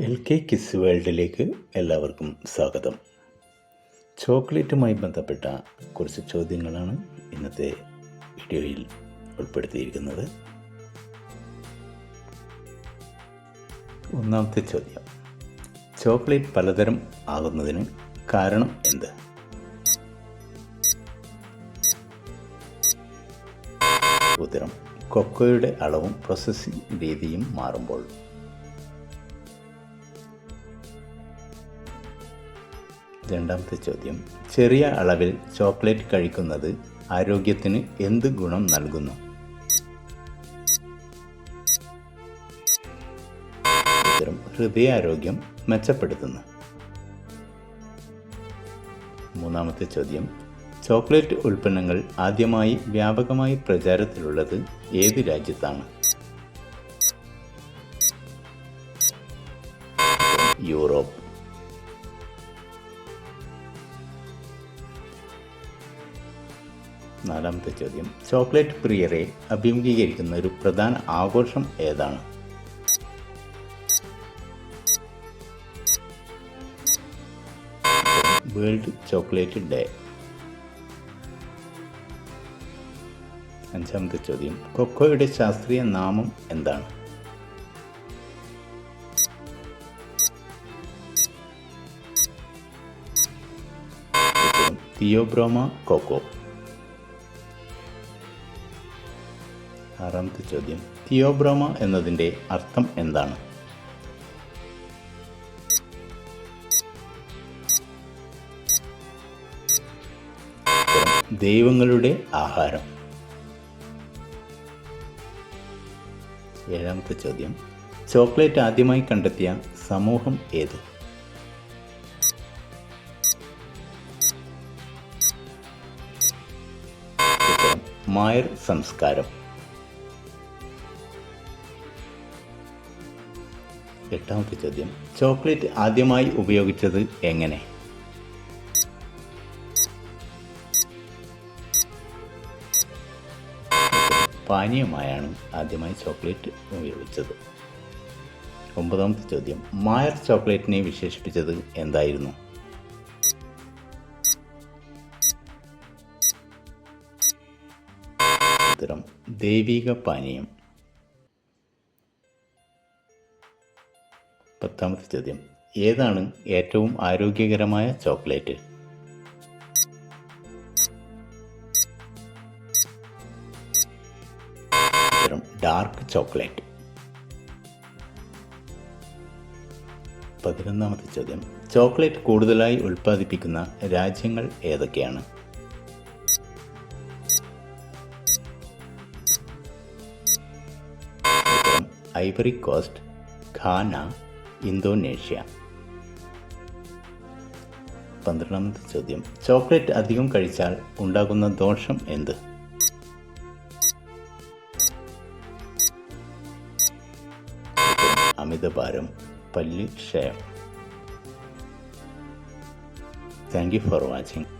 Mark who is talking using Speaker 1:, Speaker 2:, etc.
Speaker 1: L K kiss വേൾഡിലേക്ക് എല്ലാവർക്കും സ്വാഗതം. ചോക്ലേറ്റുമായി ബന്ധപ്പെട്ട കുറച്ച് ചോദ്യങ്ങളാണ് ഇന്നത്തെ വീഡിയോയിൽ ഉൾപ്പെടുത്തിയിരിക്കുന്നത്. ഒന്നാമത്തെ ചോദ്യം. ചോക്ലേറ്റ് പലതരം ആകുന്നതിന് കാരണം എന്ത്? ഉത്തരം. കൊക്കോയുടെ അളവും പ്രോസസ്സിംഗ് രീതിയും മാറുമ്പോൾ. രണ്ടാമത്തെ ചോദ്യം. ചെറിയ അളവിൽ ചോക്ലേറ്റ് കഴിക്കുന്നത് ആരോഗ്യത്തിന് എന്ത് ഗുണം നൽകുന്നു? ഹൃദയാരോഗ്യം മെച്ചപ്പെടുത്തുന്നു. മൂന്നാമത്തെ ചോദ്യം. ചോക്ലേറ്റ് ഉൽപ്പന്നങ്ങൾ ആദ്യമായി വ്യാപകമായി പ്രചാരത്തിലുള്ളത് ഏത് രാജ്യത്താണ്? യൂറോപ്പ്. നാലാമത്തെ ചോദ്യം. ചോക്ലേറ്റ് പ്രിയരെ അഭിമുഖീകരിക്കുന്ന ഒരു പ്രധാന ആഘോഷം ഏതാണ്? World chocolate day. അഞ്ചാമത്തെ ചോദ്യം. കൊക്കോയുടെ ശാസ്ത്രീയ നാമം എന്താണ്? Theobroma cacao. ആറാമത്തെ ചോദ്യം. തിയോബ്രോമ എന്നതിന്റെ അർത്ഥം എന്താണ്? ദൈവങ്ങളുടെ ആഹാരം. ഏഴാമത്തെ ചോദ്യം. ചോക്ലേറ്റ് ആദ്യമായി കണ്ടെത്തിയ സമൂഹം ഏത്? മായർ സംസ്കാരം. എട്ടാമത്തെ ചോദ്യം ചോക്ലേറ്റ് ആദ്യമായി ഉപയോഗിച്ചത് എങ്ങനെ? പാനീയമായാണ് ആദ്യമായി ചോക്ലേറ്റ് ഉപയോഗിച്ചത്. ഒമ്പതാമത്തെ ചോദ്യം മായർ ചോക്ലേറ്റിനെ വിശേഷിപ്പിച്ചത് എന്തായിരുന്നു? ഉത്തരം ദൈവിക പാനീയം. പത്താമത്തെ ചോദ്യം. ഏതാണ് ഏറ്റവും ആരോഗ്യകരമായ ചോക്ലേറ്റ്? Dark chocolate. പതിനൊന്നാമത്തെ ചോദ്യം. ചോക്ലേറ്റ് കൂടുതലായി ഉൽപ്പാദിപ്പിക്കുന്ന രാജ്യങ്ങൾ ഏതൊക്കെയാണ്? Ivory Coast Ghana Indonesia. പന്ത്രണ്ടാമത്തെ ചോദ്യം. ചോക്ലേറ്റ് അധികം കഴിച്ചാൽ ഉണ്ടാകുന്ന ദോഷം എന്ത്? അമിതഭാരം പല്ല് ക്ഷയം. Thank you for watching.